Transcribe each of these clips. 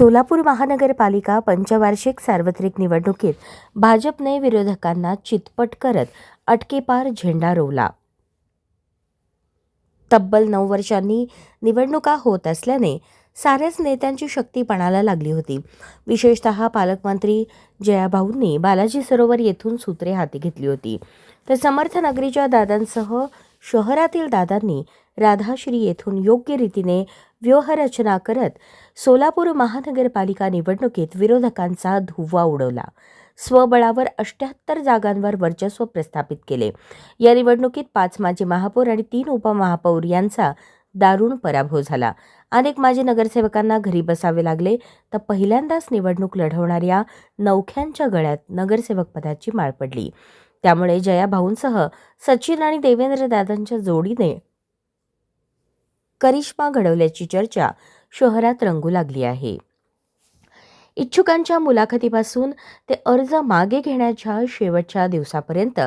सोलापूर महानगरपालिका पंचवार्षिक सार्वत्रिक निवडणुकीत भाजपने विरोधकांना चितपट करत अटकेपार झेंडा रोवला. तब्बल नऊ वर्षांनी निवडणुका होत असल्याने साऱ्याच नेत्यांची शक्ती पणाला लागली होती. विशेषतः पालकमंत्री जयाभाऊंनी बालाजी सरोवर येथून सूत्रे हाती घेतली होती. तर समर्थ नगरीच्या दादांसह शहरातील दादांनी राधाश्री येथून योग्य रीतीने व्यूहरचना करत सोलापूर महानगरपालिका निवडणुकीत विरोधकांचा धुव्वा उडवला. स्वबळावर अष्ट्याहत्तर जागांवर वर्चस्व प्रस्थापित केले. या निवडणुकीत पाच माजी महापौर आणि तीन उपमहापौर यांचा दारुण पराभव झाला. अनेक माजी नगरसेवकांना घरी बसावे लागले तर पहिल्यांदाच निवडणूक लढवणाऱ्या नौख्यांच्या गळ्यात नगरसेवक पदाची माळ पडली. त्यामुळे जया भाऊंसह सचिन आणि देवेंद्र दादांच्या जोडीने करिश्मा घडवल्याची चर्चा शहरात रंगू लागली आहे. इच्छुकांच्या मुलाखतीपासून ते अर्ज मागे घेण्याच्या शेवटच्या दिवसापर्यंत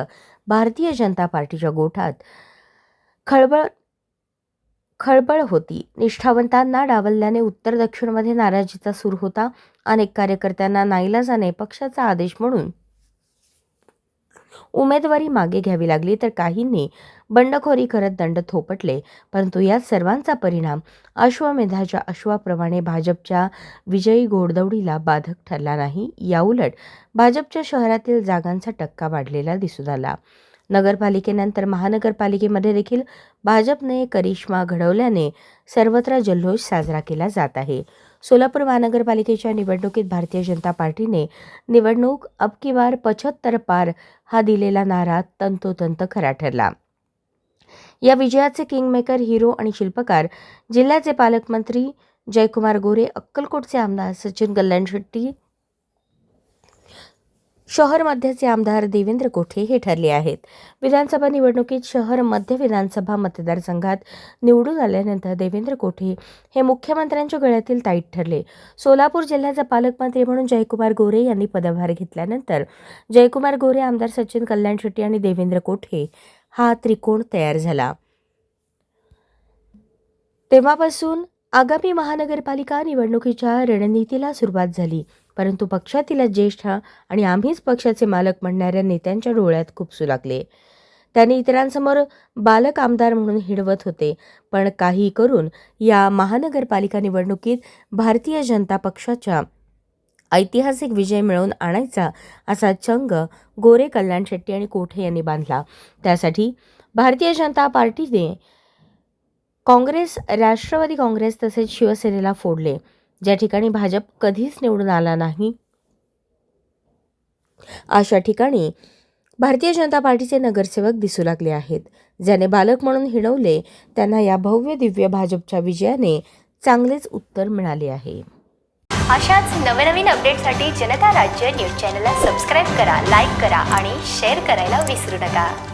भारतीय जनता पार्टीच्या गोठात खळबळ खळबळ होती. निष्ठावंतांना डावलल्याने उत्तर दक्षिणमध्ये नाराजीचा सूर होता. अनेक कार्यकर्त्यांना नाईलाजाने पक्षाचा आदेश म्हणून उमेदवारी मागे घ्यावी लागली तर काहींनी बंडखोरी करत दंड थोपटले. परंतु या सर्वांचा परिणाम अश्वमेधाच्या अश्वाप्रमाणे भाजपच्या विजयी घोडदौडीला बाधक ठरला नाही. याउलट भाजपच्या शहरातील जागांचा टक्का वाढलेला दिसून आला. नगरपालिकेनंतर महानगरपालिकेमध्ये देखील भाजपने करिश्मा घडवल्याने सर्वत्र जल्लोष साजरा केला जात आहे. सोलापूर महानगरपालिकेच्या निवडणुकीत भारतीय जनता पार्टीने निवडणूक अब की बार पचहत्तर पार हा दिलेला नारा तंतोतंत खरा ठरला. या विजयाचे किंगमेकर हिरो आणि शिल्पकार जिल्ह्याचे पालकमंत्री जयकुमार गोरे अक्कलकोटचे आमदार सचिन कल्याण शेट्टी शहर मध्यचे आमदार देवेंद्र कोठे हे ठरले आहेत. विधानसभा निवडणुकीत शहर मध्य विधानसभा मतदारसंघात निवडून आल्यानंतर देवेंद्र कोठे हे मुख्यमंत्र्यांच्या गळ्यातील ताईट ठरले. सोलापूर जिल्ह्याचा पालकमंत्री म्हणून जयकुमार गोरे यांनी पदभार घेतल्यानंतर जयकुमार गोरे आमदार सचिन कल्याण शेट्टी आणि देवेंद्र कोठे हा त्रिकोण तयार झाला. तेव्हापासून आगामी महानगरपालिका निवडणुकीच्या रणनीतीला सुरुवात झाली. परंतु पक्षातील ज्येष्ठ आणि आम्हीच पक्षाचे मालक म्हणणाऱ्या नेत्यांच्या डोळ्यात खुपसू लागले. त्यांनी इतरांसमोर बालक आमदार म्हणून हिडवत होते पण काही करून या महानगरपालिका निवडणुकीत भारतीय जनता पक्षाच्या ऐतिहासिक विजय मिळवून आणायचा असा चंग गोरे कल्याण शेट्टी आणि कोठे यांनी बांधला. त्यासाठी भारतीय जनता पार्टीने काँग्रेस राष्ट्रवादी काँग्रेस तसेच शिवसेनेला फोडले. ज्या ठिकाणी भाजप कधीच निवडून आला नाही अशा ठिकाणी भारतीय जनता पार्टीचे नगरसेवक दिसू लागले आहेत. ज्याने बालक म्हणून हिणवले त्यांना या भव्य दिव्य भाजपच्या विजयाने चांगलेच उत्तर मिळाले आहे. अशाच नवनवीन अपडेटसाठी जनता राज्य न्यूज चॅनलला सबस्क्राईब करा लाईक करा आणि शेअर करायला विसरू नका.